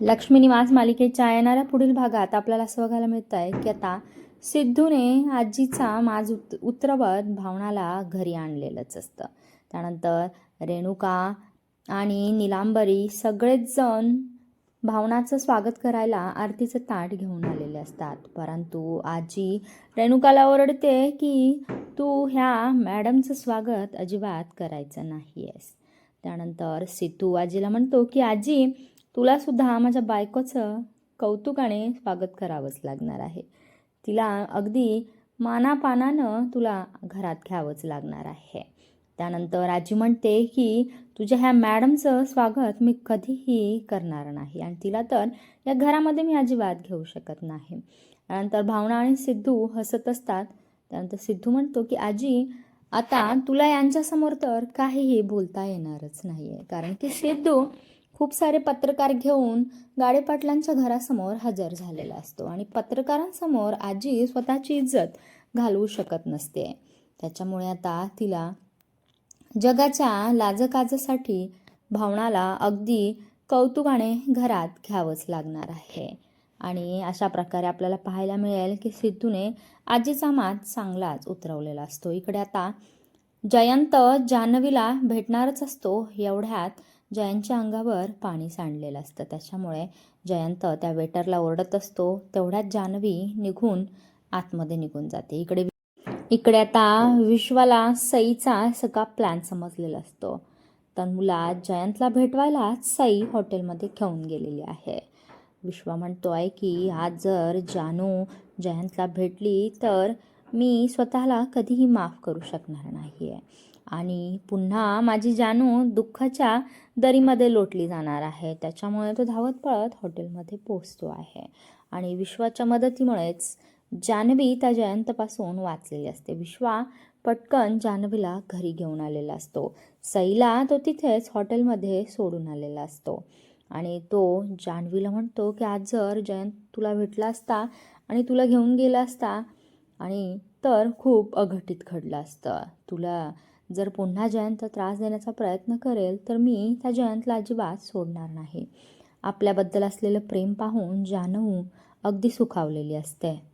लक्ष्मीनिवास मालिकेच्या येणाऱ्या पुढील भागात आपल्याला असं बघायला मिळत आहे की आता सिद्धूने आजीचा माज उत उतरवत भावनाला घरी आणलेलंच असतं. त्यानंतर रेणुका आणि निलांबरी सगळेच जण भावनाचं स्वागत करायला आरतीचं ताट घेऊन आलेले असतात. परंतु आजी रेणुकाला ओरडते की तू ह्या मॅडमचं स्वागत अजिबात करायचं नाही आहेस त्यानंतर सिद्धू आजीला म्हणतो की आजी तुलासुद्धा माझ्या बायकोचं कौतुकाने स्वागत करावंच लागणार आहे. तिला अगदी मानापानानं तुला घरात घ्यावंच लागणार आहे. त्यानंतर आजी म्हणते की तुझ्या ह्या मॅडमचं स्वागत मी कधीही करणार नाही आणि तिला तर या घरामध्ये मी अजिबात घेऊ शकत नाही. त्यानंतर भावना आणि सिद्धू हसत असतात. त्यानंतर सिद्धू म्हणतो की आजी आता तुला यांच्यासमोर तर काहीही बोलता येणारच नाही आहे कारण की सिद्धू खूप सारे पत्रकार घेऊन गाडेपाटलांच्या घरासमोर हजर झालेला असतो. आणि पत्रकारांसमोर आजी स्वतःची इज्जत घालवू शकत नसते. त्याच्यामुळे आता तिला जगाच्या लाजकाजासाठी भावनाला अगदी कौतुकाने घरात घ्यावंच लागणार आहे. आणि अशा प्रकारे आपल्याला पाहायला मिळेल की सिद्धूने आजीचा मात चांगलाच उतरवलेला असतो. इकडे आता जयंत जान्हवीला भेटणारच असतो. एवढ्यात जयंतच्या अंगावर पाणी सांडलेलं असतं. त्याच्यामुळे जयंत त्या वेटरला ओरडत असतो. तेवढ्यात जान्हवी निघून आतमध्ये निघून जाते. इकडे इकडे आता विश्वाला सईचा सगळा प्लॅन समजलेला असतो. तर मुला जयंतला भेटवायला सई हॉटेलमध्ये घेऊन गेलेली आहे. विश्वा म्हणतो आहे की आज जर जानू जयंतला भेटली तर मी स्वतःला कधीही माफ करू शकणार नाही आहे आणि पुन्हा माझी जानू दुःखाच्या दरीमध्ये लोटली जाणार आहे. त्याच्यामुळे तो धावत पळत हॉटेलमध्ये पोचतो आहे. आणि विश्वाच्या मदतीमुळेच जान्हवी त्या जयंतपासून वाचलेली असते. विश्वा पटकन जान्हवीला घरी घेऊन आलेला असतो. सईला तो तिथेच हॉटेलमध्ये सोडून आलेला असतो. आणि तो जान्हवीला म्हणतो की आज जर जयंत तुला भेटला असता आणि तुला घेऊन गेला असता आणि तर खूप अघटित घडलं असतं. तुला जर पुन्हा जयंत त्रास देण्याचा प्रयत्न करेल तर मी त्या जयंतला अजिबात सोडणार नाही. आपल्याबद्दल असलेलं प्रेम पाहून जानू अगदी सुखावलेली असते.